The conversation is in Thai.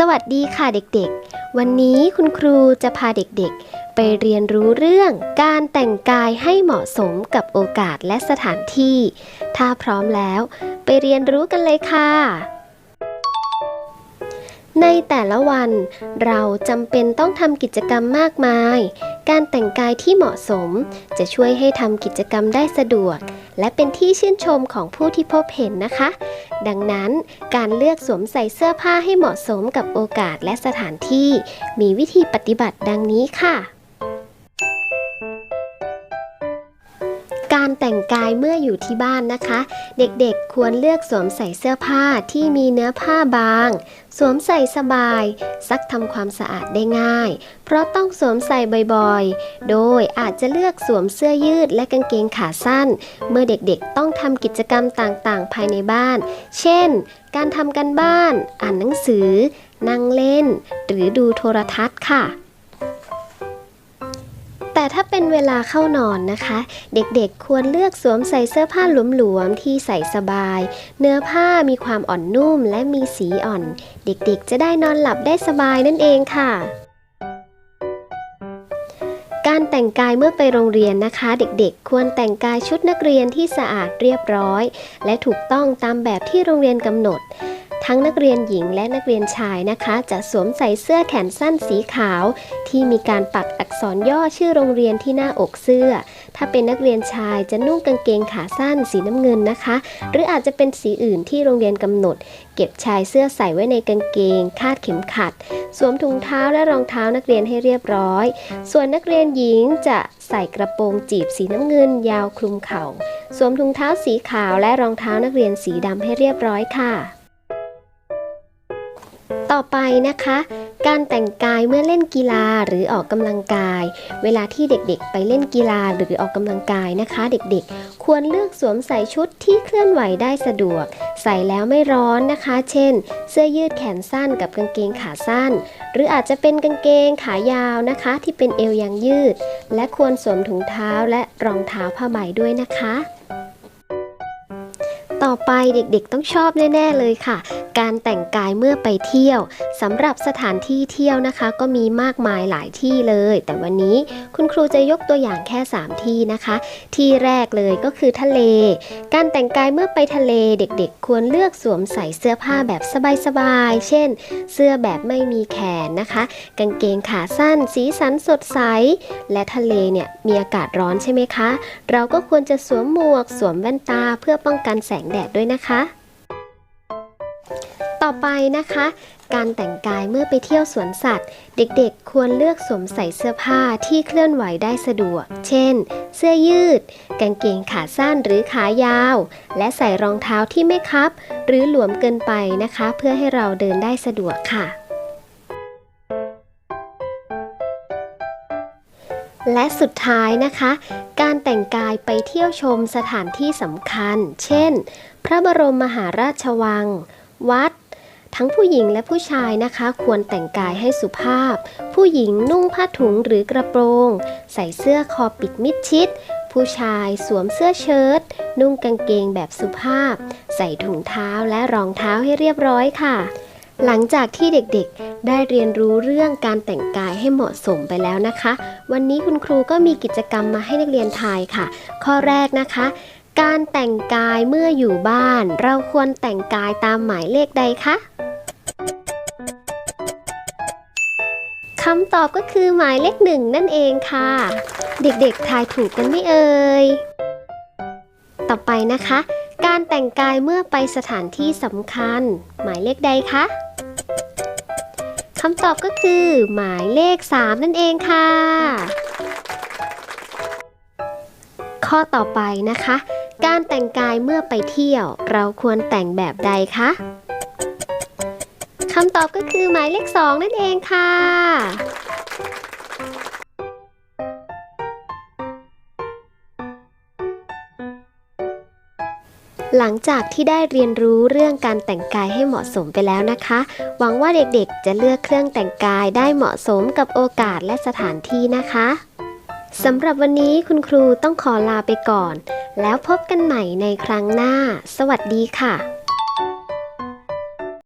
สวัสดีค่ะเด็กๆ วันนี้คุณครูจะพาเด็กๆ ไปเรียนรู้เรื่องการแต่งกายให้เหมาะสมกับโอกาสและสถานที่ ถ้าพร้อมแล้วไปเรียนรู้กันเลยค่ะ ในแต่ละวันเราจำเป็นต้องทำกิจกรรมมากมาย การแต่งกายที่เหมาะสม จะช่วยให้ทำกิจกรรมได้สะดวก และเป็นที่ชื่นชมของผู้ที่พบเห็นนะคะ ดังนั้นการเลือกสวมใส่เสื้อผ้าให้เหมาะสมกับโอกาสและสถานที่ มีวิธีปฏิบัติดังนี้ค่ะ การแต่งกายเมื่ออยู่ที่บ้านนะคะ เด็กๆควรเลือกสวมใส่เสื้อผ้าที่มีเนื้อผ้าบาง สวมใส่สบาย ซักทำความสะอาดได้ง่าย เพราะต้องสวมใส่บ่อยๆ โดยอาจจะเลือกสวมเสื้อยืดและกางเกงขาสั้น เมื่อเด็กๆต้องทำกิจกรรมต่างๆ ภายในบ้าน เช่น การทำกันบ้าน อ่านหนังสือ นั่งเล่น หรือดูโทรทัศน์ค่ะ แต่ถ้าเป็นเวลาเข้านอนนะคะ เด็กๆควรเลือกสวมใส่เสื้อผ้าหลวมๆที่ใส่สบาย เนื้อผ้ามีความอ่อนนุ่มและมีสีอ่อน เด็กๆ จะได้นอนหลับได้สบายนั่นเองค่ะการแต่งกายเมื่อไปโรงเรียนนะคะ เด็กๆ ควรแต่งกายชุดนักเรียนที่สะอาดเรียบร้อย และถูกต้องตามแบบที่โรงเรียนกำหนด ทั้งนักเรียนหญิงและนักเรียนชายนะคะ จะสวมใส่เสื้อแขนสั้นสีขาว ที่มีการปักอักษรย่อชื่อโรงเรียนที่หน้าอกเสื้อ ถ้าเป็นนักเรียนชายจะนุ่งกางเกงขาสั้นสีน้ำเงินนะคะ หรืออาจจะเป็นสีอื่นที่โรงเรียนกำหนด เก็บชายเสื้อใส่ไว้ในกางเกง คาดเข็มขัด สวมถุงเท้าและรองเท้านักเรียนให้เรียบร้อย ส่วนนักเรียนหญิงจะใส่กระโปรงจีบสีน้ำเงิน ยาวคลุมเข่า สวมถุงเท้าสีขาวและรองเท้านักเรียนสีดำให้เรียบร้อยค่ะ ต่อไปนะคะ การแต่งกายเมื่อเล่นกีฬาหรือออกกำลังกาย เวลาที่เด็กๆ ไปเล่นกีฬาหรือออกกำลังกายนะคะ เด็กๆ ควรเลือกสวมใส่ชุดที่เคลื่อนไหวได้สะดวก ใส่แล้วไม่ร้อนนะคะ เช่น เสื้อยืดแขนสั้นกับกางเกงขาสั้น หรืออาจจะเป็นกางเกงขายาวนะคะ ที่เป็นเอวยางยืด และควรสวมถุงเท้าและรองเท้าผ้าใบด้วยนะคะ ต่อไปเด็กๆต้องชอบแน่ ๆ เลยค่ะ การแต่งกายเมื่อไปเที่ยวสำหรับสถานที่เที่ยวนะคะ ก็มีมากมายหลายที่เลย แต่วันนี้คุณครูจะยกตัวอย่างแค่ 3 ที่นะคะ ที่แรกเลยก็คือทะเล การแต่งกายเมื่อไปทะเลเด็กๆ ควรเลือกสวมใส่เสื้อผ้าแบบสบายๆ เช่น เสื้อแบบไม่มีแขนนะคะ กางเกงขาสั้น สีสันสดใส และทะเลเนี่ยมีอากาศร้อนใช่ไหมคะ เราก็ควรจะสวมหมวก สวมแว่นตาเพื่อป้องกันแสงแดดด้วยนะคะ ต่อไปนะคะ การแต่งกายเมื่อไปเที่ยวสวนสัตว์ เด็กๆ ควรเลือกสวมใส่เสื้อผ้าที่เคลื่อนไหวได้สะดวก เช่น เสื้อยืด กางเกงขาสั้นหรือขายาว และใส่รองเท้าที่ไม่คับ หรือหลวมเกินไปนะคะ เพื่อให้เราเดินได้สะดวกค่ะและสุดท้ายนะคะ การแต่งกายไปเที่ยวชมสถานที่สำคัญ เช่น พระบรมมหาราชวัง วัด ทั้งผู้หญิงและผู้ชายนะคะ ควรแต่งกายให้สุภาพ ผู้หญิงนุ่งผ้าถุงหรือกระโปรง ใส่เสื้อคอปิดมิดชิด ผู้ชายสวมเสื้อเชิ้ตนุ่งกางเกงแบบสุภาพ ใส่ถุงเท้าและรองเท้าให้เรียบร้อยค่ะ หลังจากที่เด็กๆ ได้เรียนรู้เรื่องการแต่งกายให้เหมาะสมไปแล้วนะคะ วันนี้คุณครูก็มีกิจกรรมมาให้นักเรียนทายค่ะ ข้อแรกนะคะการแต่งกายเมื่ออยู่บ้าน เราควรแต่งกายตามหมายเลขใดคะ คำตอบก็คือหมายเลขหนึ่งนั่นเองค่ะ เด็กๆทายถูกกันไม่เอ่ย ต่อไปนะคะ การแต่งกายเมื่อไปสถานที่สำคัญ หมายเลขใดคะคำตอบก็คือ หมายเลข 3 นั่นเองค่ะ ข้อต่อไปนะคะ การแต่งกายเมื่อไปเที่ยว เราควรแต่งแบบใดคะ คำตอบก็คือหมายเลข 2 นั่นเองค่ะหลังจากที่ได้เรียนรู้เรื่องการแต่งกายให้เหมาะสมไปแล้วนะคะ หวังว่าเด็กๆ จะเลือกเครื่องแต่งกายได้เหมาะสมกับโอกาสและสถานที่นะคะสำหรับวันนี้คุณครูต้องขอลาไปก่อน แล้วพบกันใหม่ในครั้งหน้า สวัสดีค่ะ